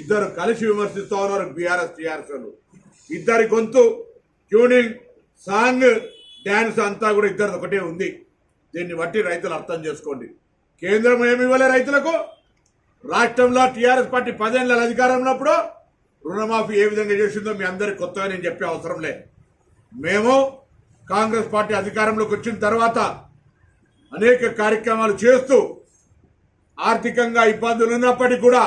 ఇద్దరు కలిసి విమర్శిస్తూ ఉన్నారు బీఆర్ఎస్ టీఆర్ఎస్ ఇద్దరి గొంతు ట్యూనింగ్ సాంగ్ డ్యాన్స్ అంతా కూడా ఇద్దరు ఒకటే ఉంది. దీన్ని బట్టి రైతులు అర్థం చేసుకోండి. కేంద్రం ఏమి ఇవ్వలే రైతులకు? రాష్ట్రంలో టీఆర్ఎస్ పార్టీ పదేళ్ళ అధికారంలో ఉన్నప్పుడు రుణమాఫీ ఏ విధంగా చేసిందో మీ అందరికి కొత్తగా నేను చెప్పే అవసరం లే మేము కాంగ్రెస్ పార్టీ అధికారంలోకి వచ్చిన తర్వాత అనేక కార్యక్రమాలు చేస్తూ ఆర్థికంగా ఇబ్బందులు ఉన్నప్పటికీ కూడా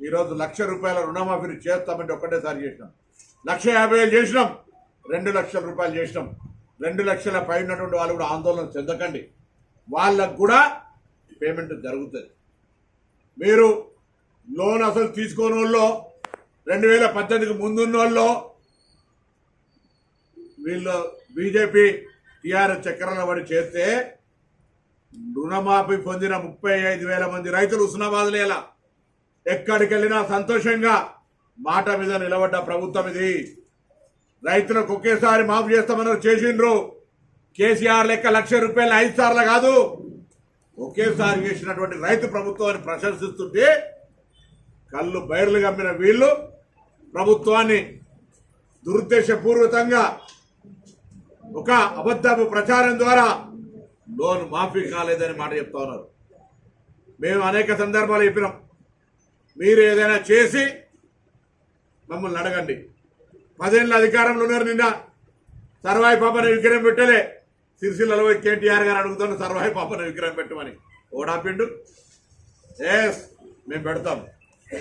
ఈరోజు లక్ష రూపాయల రుణమాఫీని చేస్తామంటే ఒక్కటేసారి చేసినాం. లక్ష యాభై వేలు చేసినాం. రెండు లక్షల రూపాయలు చేసినాం. రెండు లక్షల పై ఉన్నటువంటి వాళ్ళు కూడా ఆందోళన చెందకండి. వాళ్ళకు కూడా పేమెంట్ జరుగుతుంది. మీరు లోన్ అసలు తీసుకోని వాళ్ళు రెండు వేల పద్దెనిమిదికి ముందున్న వాళ్ళు వీళ్ళు బీజేపీ టీఆర్ఎస్ చక్రాల పడి చేస్తే రుణమాఫీ పొందిన ముప్పై ఐదు వేల మంది రైతులు ఉస్నాబాద్ లేలా ఎక్కడికి వెళ్ళినా సంతోషంగా మాట మీద నిలబడ్డ ప్రభుత్వం ఇది. రైతులకు ఒకేసారి మాఫీ చేస్తామన్నారు చేసిండ్రు? కేసీఆర్ లెక్క లక్ష రూపాయలు ఐదు సార్లు కాదు. ఒకేసారి చేసినటువంటి రైతు ప్రభుత్వాన్ని ప్రశంసిస్తుంటే కళ్ళు బయర్లు కమ్మిన వీళ్ళు ప్రభుత్వాన్ని దురుద్దేశపూర్వకంగా ఒక అబద్ధపు ప్రచారం ద్వారా లోన్ మాఫీ కాలేదని మాట చెప్తా ఉన్నారు. మేము అనేక సందర్భాలు చెప్పినాం. మీరు ఏదైనా చేసి మమ్మల్ని అడగండి. పదేళ్ళ అధికారంలో ఉన్నారు నిన్న. సర్వాయి పాపని విగ్రహం పెట్టలే. సిరిసిల్లలో కేటీఆర్ గారు అడుగుతున్న సర్వాయి పాపని విగ్రహం పెట్టమని. ఓడాపిండు. ఎస్ మేము పెడతాం.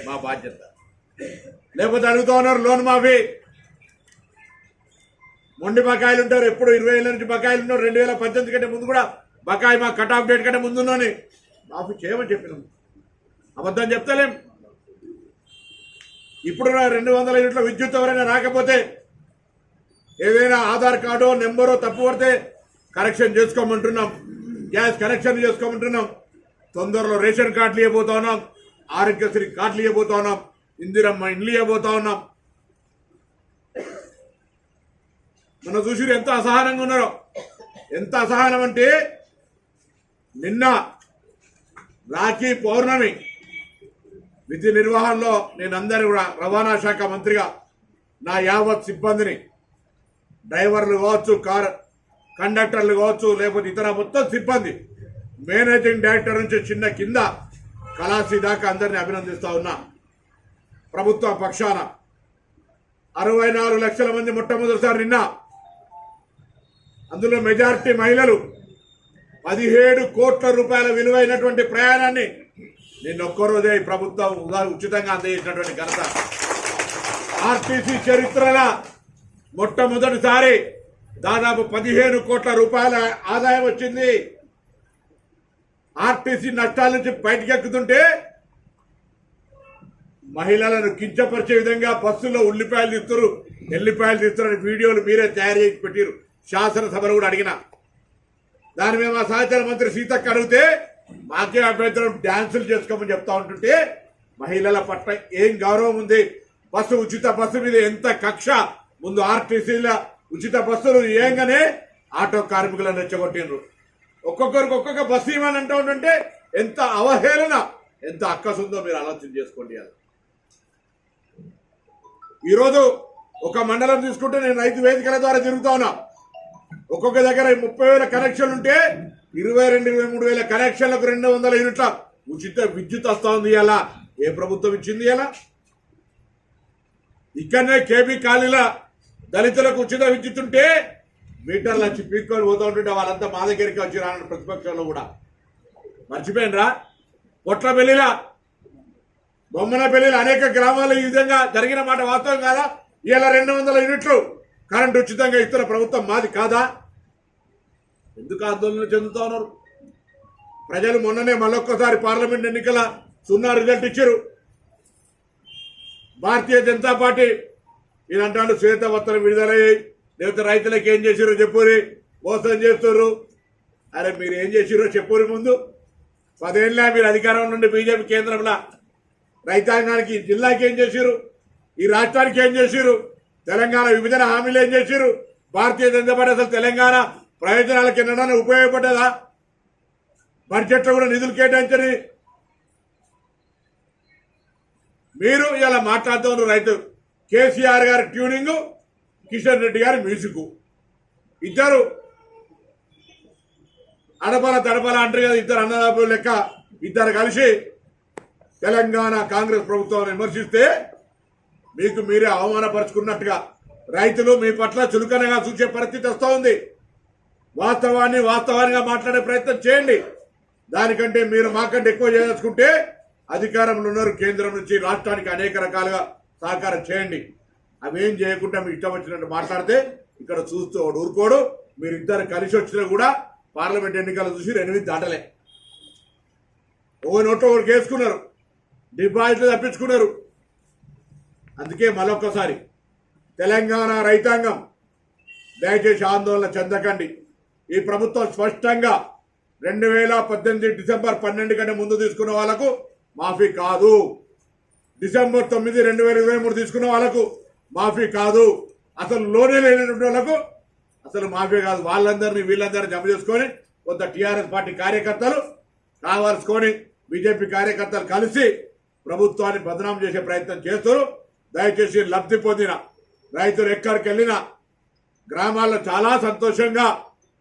మా బాధ్యత. లేకపోతే అడుగుతా ఉన్నారు లోన్ మాఫీ. మొండి బకాయిలు ఉంటారు. ఎప్పుడు ఇరవై ఏళ్ళ నుంచి బకాయిలు ఉన్నారు. రెండు వేల పద్దెనిమిది కంటే ముందు కూడా బకాయి మా కట్ ఆఫ్ డేట్ కంటే ముందున్నాని మాఫీ చేయమని చెప్పినాం. అబద్ధం చెప్తలేం. ఇప్పుడు నా రెండు వందల యూనిట్ల విద్యుత్ ఎవరైనా రాకపోతే ఏదైనా ఆధార్ కార్డో నెంబరో తప్పు పడితే కరెక్షన్ చేసుకోమంటున్నాం. గ్యాస్ కనెక్షన్ చేసుకోమంటున్నాం. తొందరలో రేషన్ కార్డులు ఇవ్వబోతా ఉన్నాం. ఆరోగ్యశ్రీ కార్డులు ఇవ్వబోతా ఉన్నాం. ఇందిరమ్మ ఇండ్లు ఇవ్వబోతా ఉన్నాం. మన చూసిరు ఎంత అసహనంగా ఉన్నారో. ఎంత అసహనం అంటే నిన్న రాఖీ పౌర్ణమి విధి నిర్వహణలో నేను అందరూ కూడా రవాణా శాఖ మంత్రిగా నా యావత్ సిబ్బందిని డ్రైవర్లు కావచ్చు కార్ కండక్టర్లు కావచ్చు లేకపోతే ఇతర మొత్తం సిబ్బంది మేనేజింగ్ డైరెక్టర్ నుంచి చిన్న కింద కళాసి దాకా అందరిని అభినందిస్తూ ఉన్నా. ప్రభుత్వ పక్షాన అరవై నాలుగు లక్షల మంది మొట్టమొదటిసారి నిన్న అందులో మెజారిటీ మహిళలు పదిహేడు కోట్ల రూపాయల విలువైనటువంటి ప్రయాణాన్ని నిన్న ఒక్కరోజే ఈ ప్రభుత్వం ఉదా- ఉచితంగా అందజేసినటువంటి ఘనత. ఆర్టీసీ చరిత్రల మొట్టమొదటిసారి దాదాపు పదిహేను కోట్ల రూపాయల ఆదాయం వచ్చింది. ఆర్టీసీ నష్టాల నుంచి బయటకు ఎక్కుతుంటే మహిళలను కించపరిచే విధంగా బస్సుల్లో ఉల్లిపాయలు తీస్తారు ఎల్లిపాయలు తీస్తారని వీడియోలు మీరే తయారు చేసి పెట్టారు. శాసనసభలో కూడా అడిగిన. దాని మీద మా సహచార మంత్రి సీతక్క అడిగితే మాకే అభ్యంతరం డ్యాన్సులు చేసుకోమని చెప్తా ఉంటుంటే మహిళల పట్ల ఏం గౌరవం ఉంది? బస్సు ఉచిత బస్సు మీద ఎంత కక్ష? ముందు ఆర్టీసీల ఉచిత బస్సులు ఏంగానే ఆటో కార్మికులను రెచ్చగొట్టినరు ఒక్కొక్కరికి ఒక్కొక్క బస్సు ఇవ్వని అంటూ ఉంటుంటే ఎంత అవహేళన ఎంత అక్కసుందో మీరు ఆలోచన చేసుకోండి అది. ఈరోజు ఒక మండలం తీసుకుంటే నేను రైతు వేదికల ద్వారా తిరుగుతా ఉన్నా. ఒక్కొక్క దగ్గర ముప్పై వేల కనెక్షన్ ఉంటే ఇరవై రెండు ఇరవై మూడు వేల కనెక్షన్లకు రెండు వందల యూనిట్ల ఉచిత విద్యుత్ వస్తా ఉంది. ఇలా ఏ ప్రభుత్వం ఇచ్చింది ఇలా ఇక్కడనే కేబీ కాలనీల దళితులకు ఉచిత విద్యుత్ ఉంటే మీటర్లు వచ్చి పీక్కొని పోతూ ఉంటుంటే వాళ్ళంతా మా దగ్గరికి వచ్చి రాను ప్రతిపక్షంలో కూడా. మర్చిపోయినరా? పొట్ల పెళ్ళిల బొమ్మన పెళ్ళిల అనేక గ్రామాల్లో ఈ విధంగా జరిగిన మాట వాస్తవం కాదా? ఇలా రెండు వందల యూనిట్లు కరెంటు ఉచితంగా ఇస్తున్న ప్రభుత్వం మాది కాదా? ఎందుకు ఆందోళన చెందుతా ఉన్నారు? ప్రజలు మొన్ననే మళ్ళొక్కసారి పార్లమెంట్ ఎన్నికల సున్నా రిజల్ట్ ఇచ్చారు. భారతీయ జనతా పార్టీ ఈయన అంటాడు శ్వేతపత్రం విడుదలయ్యాయి. లేకపోతే రైతులకు ఏం చేసిరో చెప్పురి మోసం చేస్తుర్రు. అరే మీరు ఏం చేసిరో చెప్పురి ముందు. పదేళ్ళ మీరు అధికారం నుండి బీజేపీ కేంద్రంలో. రైతాంగానికి జిల్లాకి ఏం చేసిరు ఈ రాష్ట్రానికి ఏం చేసిరు తెలంగాణ విభజన హామీలు ఏం చేసిరు భారతీయ జనతా పార్టీ అసలు తెలంగాణ ప్రయోజనాల ఎన్నడన్నా ఉపయోగపడ్డదా బడ్జెట్లో కూడా నిధులు కేటాయించని మీరు ఇలా మాట్లాడుతున్న రైతు కేసీఆర్ గారి ట్యూనింగ్ కిషన్ రెడ్డి గారి మ్యూజిక్ ఇద్దరు అడపల తడపల అంటారు కదా ఇద్దరు అన్నదాపుల లెక్క ఇద్దరు కలిసి తెలంగాణ కాంగ్రెస్ ప్రభుత్వాన్ని విమర్శిస్తే మీకు మీరే అవమానపరుచుకున్నట్టుగా రైతులు మీ పట్ల చులకనగా చూసే పరిస్థితి వస్తూ ఉంది. వాస్తవాన్ని వాస్తవానిగా మాట్లాడే ప్రయత్నం చేయండి. దానికంటే మీరు మాకంటే ఎక్కువ చేయదలుచుకుంటే అధికారంలో ఉన్నారు కేంద్రం నుంచి రాష్ట్రానికి అనేక రకాలుగా సహకారం చేయండి. అవేం చేయకుండా మీ ఇష్టం వచ్చినట్టు మాట్లాడితే ఇక్కడ చూస్తూ ఊరుకోడు. మీరు ఇద్దరు కలిసి వచ్చినా కూడా పార్లమెంట్ ఎన్నికలు చూసి ఎనిమిది దాటలే. ఓ నోట్లో ఒకటి వేసుకున్నారు డిపాజిట్లు తప్పించుకున్నారు. అందుకే మరొకసారి తెలంగాణ రైతాంగం దయచేసి ఆందోళన చెందకండి. ఈ ప్రభుత్వం స్పష్టంగా రెండు వేల పద్దెనిమిది డిసెంబర్ పన్నెండు కంటే ముందు తీసుకున్న వాళ్ళకు మాఫీ కాదు. డిసెంబర్ తొమ్మిది రెండు వేల ఇరవై మూడు తీసుకున్న వాళ్ళకు మాఫీ కాదు. అసలు లోనే లేనటువంటి వాళ్ళకు అసలు మాఫీ కాదు. వాళ్ళందరినీ వీళ్ళందరినీ జమ చేసుకొని కొంత టీఆర్ఎస్ పార్టీ కార్యకర్తలు కావాల్సుకొని బీజేపీ కార్యకర్తలు కలిసి ప్రభుత్వాన్ని బదనాం చేసే ప్రయత్నం చేస్తారు. దయచేసి లబ్ధి పొందిన రైతులు ఎక్కడికి వెళ్ళినా గ్రామాల్లో చాలా సంతోషంగా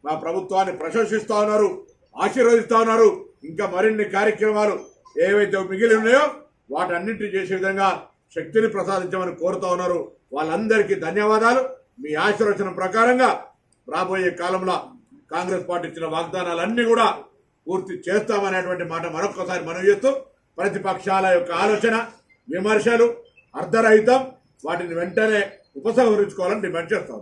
మా ప్రభుత్వాన్ని ప్రశంసిస్తా ఉన్నారు ఆశీర్వదిస్తా ఉన్నారు ఇంకా మరిన్ని కార్యక్రమాలు ఏవైతే మిగిలి ఉన్నాయో వాటన్నింటినీ చేసే విధంగా శక్తిని ప్రసాదించమని కోరుతా ఉన్నారు. వాళ్ళందరికీ ధన్యవాదాలు. మీ ఆశీర్వచనం ప్రకారంగా రాబోయే కాలంలో కాంగ్రెస్ పార్టీ ఇచ్చిన వాగ్దానాలన్నీ కూడా పూర్తి చేస్తామనేటువంటి మాట మరొకసారి మనవి చేస్తూ ప్రతిపక్షాల యొక్క ఆలోచన విమర్శలు అర్ధరహితం వాటిని వెంటనే ఉపసంహరించుకోవాలని డిమాండ్ చేస్తాం